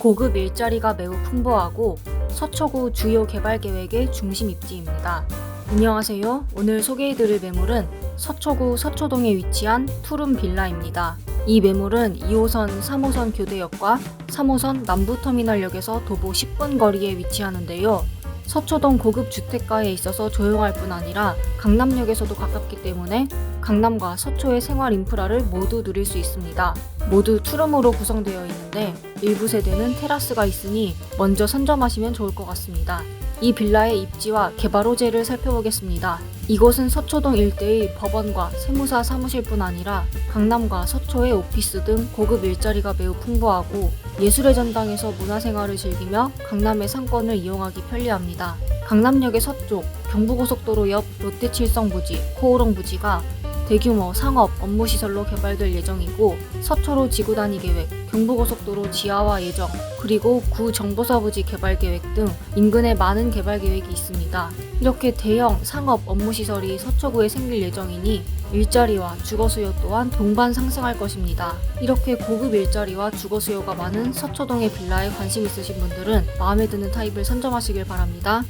고급 일자리가 매우 풍부하고 서초구 주요 개발 계획의 중심 입지입니다. 안녕하세요. 오늘 소개해드릴 매물은 서초구 서초동에 위치한 투룸 빌라입니다. 이 매물은 2호선 3호선 교대역과 3호선 남부터미널역에서 도보 10분 거리에 위치하는데요. 서초동 고급 주택가에 있어서 조용할 뿐 아니라 강남역에서도 가깝기 때문에 강남과 서초의 생활 인프라를 모두 누릴 수 있습니다. 모두 투룸으로 구성되어 있는데 일부 세대는 테라스가 있으니 먼저 선점하시면 좋을 것 같습니다. 이 빌라의 입지와 개발 호재를 살펴보겠습니다. 이곳은 서초동 일대의 법원과 세무사 사무실뿐 아니라 강남과 서초의 오피스 등 고급 일자리가 매우 풍부하고 예술의 전당에서 문화생활을 즐기며 강남의 상권을 이용하기 편리합니다. 강남역의 서쪽 경부고속도로 옆 롯데칠성 부지, 코오롱 부지가 대규모 상업 업무 시설로 개발될 예정이고 서초로 지구 단위 계획, 경부고속도로 지하화 예정, 그리고 구 정보사 부지 개발 계획 등 인근에 많은 개발 계획이 있습니다. 이렇게 대형 상업 업무 시설이 서초구에 생길 예정이니 일자리와 주거 수요 또한 동반 상승할 것입니다. 이렇게 고급 일자리와 주거 수요가 많은 서초동의 빌라에 관심 있으신 분들은 마음에 드는 타입을 선점하시길 바랍니다.